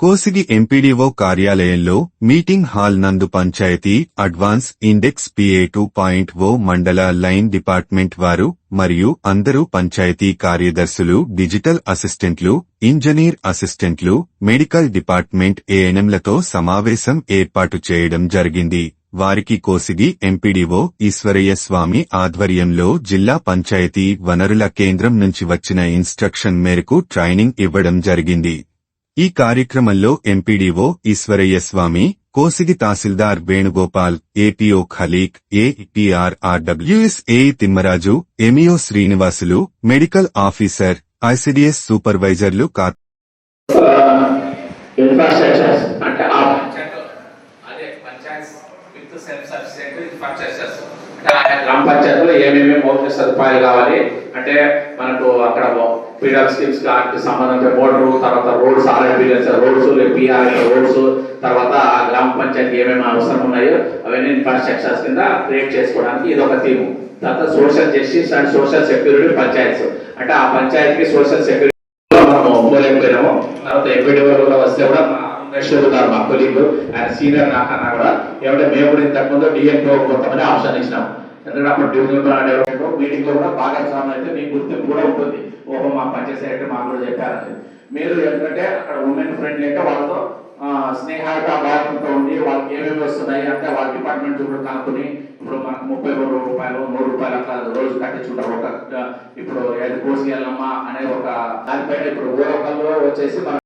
Kosigi MPDO కార్యాలయంలో meeting hall నందు panchayati advance index PA two point O మండల line department వారు మరియు అందరూ పంచాయతీ కార్యదర్శులు డిజిటల్ అసిస్టెంట్లు ఇంజనీర్ అసిస్టెంట్లు మెడికల్ డిపార్ట్మెంట్ ఏఎన్ఎంలతో సమావేశం ఏర్పాటు చేయడం జరిగింది. వారికి కోసిగి ఎంపీడీఓ ఈశ్వరయ్య స్వామి ఆధ్వర్యంలో జిల్లా పంచాయతీ వనరుల కేంద్రం నుంచి వచ్చిన ఇన్స్ట్రక్షన్ మేరకు ట్రైనింగ్ ఇవ్వడం జరిగింది. ఈ కార్యక్రమంలో MPDO Eswarayyaswamy Kosigi tahsildar Venugopal APO Khaleeq APRRWS A Thimmaraju MEO Srinivasulu medical officer ICDS సూపర్వైజర్లు కా uh, గ్రామ పంచాయతీలో ఏమేమి మౌలిక సదుపాయాలు కావాలి అంటే మనకు అక్కడ పీడల్ స్కీమ్స్కి సంబంధించిన మోటారు తర్వాత roads RMPS roads PR roads తర్వాత గ్రామ పంచాయతీ ఏమేమి అవసరం ఉన్నాయో అవన్నీ ఇన్ఫ్రాస్ట్రక్చర్స్ కింద క్రియేట్ చేసుకోవడానికి ఇది ఒక థీమ్. తర్వాత social justice and social security panchayats. అంటే ఆ పంచాయతీకి సోషల్ సెక్యూరిటీ మనం ఒప్పుకోలేకపోయినాము తర్వాత ఎంపీడీ కూడా వస్తే కూడా మా గారు మా కొలీగ్ ఆయన సీనియర్ నాకన్నా కూడా. ఏమంటే మేము కూడా ఇంతకుముందు డిఎంపీ కొంతమంది ఆప్షన్ ఇచ్చినాము. ఎందుకంటే అప్పుడు డివిజన్ ప్లాన్ మీటింగ్లో కూడా భాగస్వామ్యం అయితే మీ గుర్తింపు కూడా ఉంటుంది. ఓహో మా పంచాయత్ సెక్రటరీ మాకు కూడా చెప్పారని. మీరు ఎందుకంటే అక్కడ ఉమెన్ ఫ్రెండ్లీ అంటే వాళ్ళతో ఆ, భావంతో ఉండి వాళ్ళకి ఏమేమి వస్తున్నాయి అంటే వాళ్ళ డిపార్ట్మెంట్ కూడా కనుక్కుని ఇప్పుడు మనకు ముప్పై మూడు రూపాయలు మూడు రూపాయలు అట్లా రోజు కట్టించుకుంటారు. ఒక ఇప్పుడు ఏది కోసి వెళ్ళమ్మా అనే ఒక దానిపైన ఇప్పుడు ఊరొకళ్ళు వచ్చేసి మనం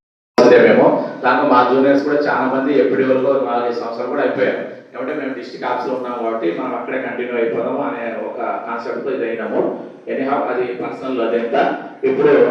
మేము. దాంట్లో మా జూనియర్స్ కూడా చాలా మంది ఎప్పటి వరకు నాలుగైదు సంవత్సరాలు కూడా అయిపోయారు. కాబట్టి మేము డిస్ట్రిక్ట్ ఆఫీస్లో ఉన్నాం కాబట్టి మనం అక్కడే కంటిన్యూ అయిపోదాము అనే ఒక కాన్సెప్ట్ ఇది అయినాము ఎనీహౌ అది పర్సనల్ అదంతా ఇప్పుడు